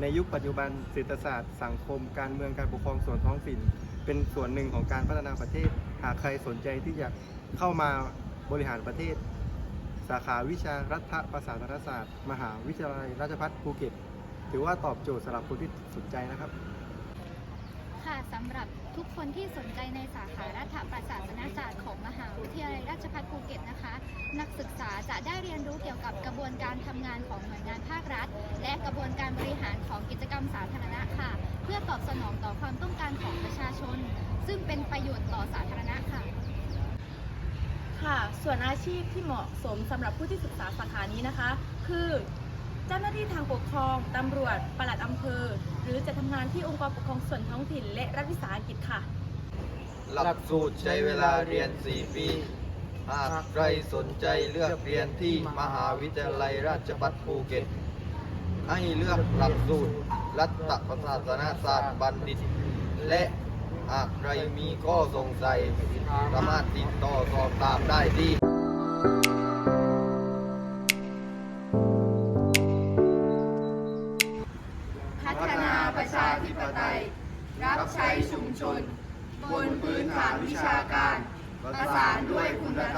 ในยุคปัจจุบันเศรษฐศาสตร์ สังคม การเมืองการปกครองส่วนท้องถิ่น เป็นส่วนหนึ่งของการพัฒนาประเทศ หากใครสนใจที่จะเข้ามาบริหารประเทศ สาขาวิชารัฐประศาสนศาสตร์ มหาวิทยาลัยราชภัฏภูเก็ต ถือว่าตอบโจทย์สำหรับคนที่สนใจนะครับ ค่ะสำหรับทุกคนที่สนใจในสาขารัฐประศาสนศาสตร์ นะคะนักศึกษาจะได้เรียนรู้เกี่ยวกับกระบวนการทำงานของหน่วยงานภาครัฐ และกระบวนการบริหารของกิจกรรมสาธารณะค่ะ เพื่อตอบสนองต่อความต้องการของประชาชน ซึ่งเป็นประโยชน์ต่อสาธารณะค่ะ ค่ะ ส่วนอาชีพที่เหมาะสมสำหรับผู้ที่ศึกษาสาขานี้นะคะ คือ เจ้าหน้าที่ทางปกครองตำรวจปลัดอำเภอ หรือจะทำงานที่องค์กรปกครองส่วนท้องถิ่น และรัฐวิสาหกิจค่ะ หลักสูตรใช้เวลาเรียน 4 ปี หากใครสนใจเลือกเรียนที่มหาวิทยาลัยราชภัฏภูเก็ต ให้เลือกหลักสูตรรัฐประศาสนศาสตร์บัณฑิต และหากใครมีข้อสงสัยสามารถติดต่อสอบถามได้ที่พัฒนาประชาธิปไตย รับใช้ชุมชน บนพื้นฐานวิชาการ ประสานด้วยคุณธรรม